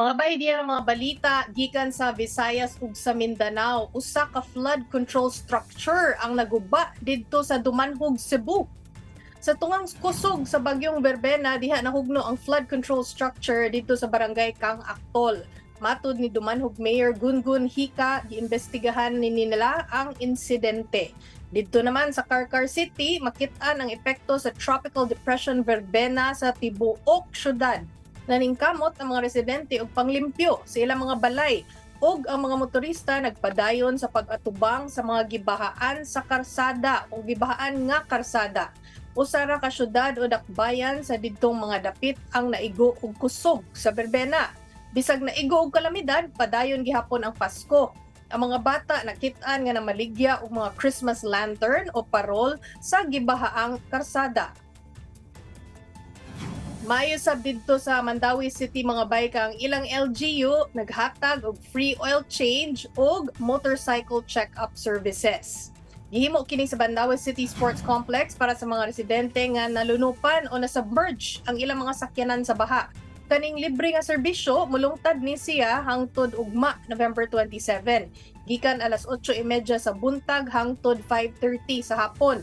Mga bay diyan ang mga balita gikan sa Visayas ug sa Mindanao. Usa ka flood control structure ang naguba didto sa Dumanhog, Cebu. Sa tungang kusog sa bagyong Berbena diha nahugno ang flood control structure dito sa barangay Kang Aktol. Matud ni Dumanhog Mayor Gungun Hika, giimbestigahan ni nila ang insidente. Dito naman sa Carcar City, makitaan ang epekto sa Tropical Depression Verbena sa tibuok syudad naningkamot ang mga residente og panglimpyo sa ilang mga balay ug ang mga motorista nagpadayon sa pag-atubang sa mga gibahaan sa karsada o gibahaan nga karsada. Usara ka syudad o dakbayan sa didtong mga dapit ang naigo og kusog sa Berbena. Bisag naigo og kalamidad, padayon gihapon ang Pasko. Ang mga bata nakitaan nga namaligya og mga Christmas lantern o parol sa gibahaang karsada. Mayo sab didto sa Mandawi City mga bayka ang ilang LGU naghatag og free oil change ug motorcycle check-up services. Gihimo kini sa Mandawi City Sports Complex para sa mga residente nga nalunupan o nasubmerge ang ilang mga sakyanan sa baha. Kaning libre nga serbisyo mulungtad ni siya hangtod ugma November 27. Gikan alas 8:30 sa buntag hangtod 5:30 sa hapon.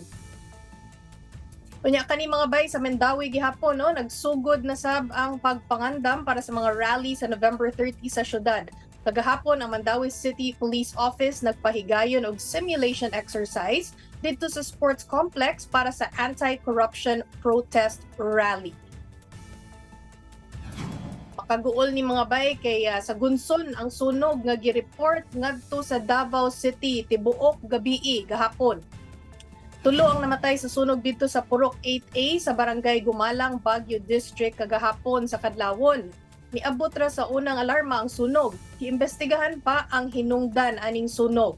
Unya kani mga bay sa Mendawi gihapon no nagsugod na sab ang pagpangandam para sa mga rally sa November 30 sa syudad. Kagahapon ang Mandawi City Police Office nagpahigayon og simulation exercise dito sa sports complex para sa anti-corruption protest rally. Makaguol ni mga bay kay ah, sa Gunson ang sunog nga gi-report ngadto sa Davao City tibuok gabii gahapon. Tulo ang namatay sa sunog dito sa Purok 8A sa Barangay Gumalang, Baguio District kagahapon sa Kadlawon. Niabot ra sa unang alarma ang sunog. Iimbestigahan pa ang hinungdan aning sunog.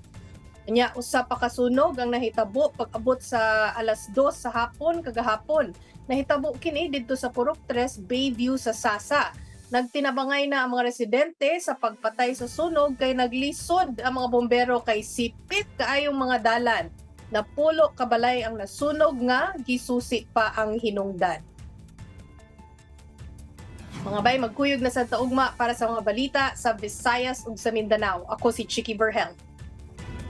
Anya usa pa ka sunog ang nahitabo pag-abot sa alas 2 sa hapon kagahapon. Nahitabo kini didto sa Purok 3 Bayview sa Sasa. Nagtinabangay na ang mga residente sa pagpatay sa sunog kay naglisod ang mga bombero kay sipit kaayong mga dalan napulo kabalay ang nasunog nga gisusi pa ang hinungdan. Mga bay, magkuyog na sa taugma para sa mga balita sa Visayas ug sa Mindanao. Ako si Chiki Berhel.